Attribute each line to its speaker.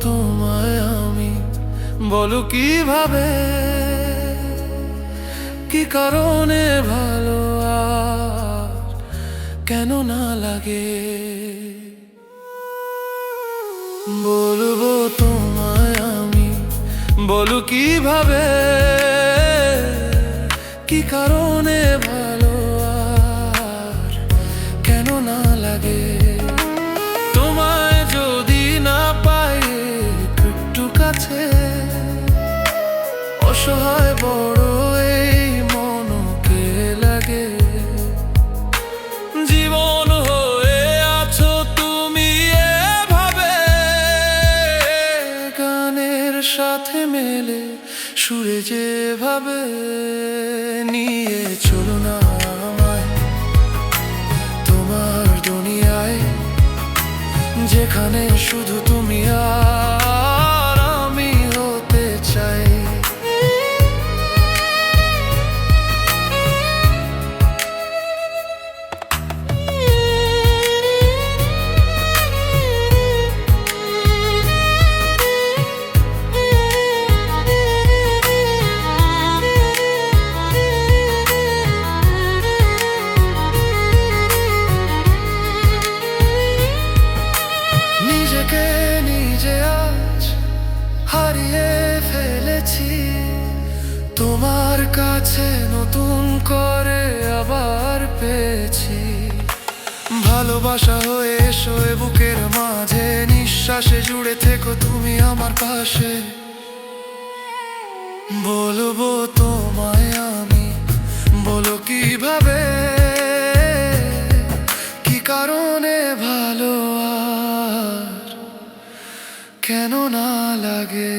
Speaker 1: তোমায় আমি? বলো কীভাবে? কি কারণে ভালো কেন না লাগে? বলব তোমায় আমি। বলো কীভাবে? কি কারণে ভালো অসহায় বড় এই মনকে লাগে। জীবন হয়ে আছো তুমি এভাবে। গানের সাথে মেলে সুরে যেভাবে নিয়ে চলো না আমায়। তোমার দুনিয়ায় যেখানে শুধু তুমি নিজে আজ হারিয়ে ফেলেছি, তোমার কাছে নতুন করে আবার পেয়েছি। ভালোবাসা হয়ে এসো এ বুকের মাঝে, নিঃশ্বাসে জুড়ে থেকো তুমি আমার পাশে। বলব কেন না লাগে?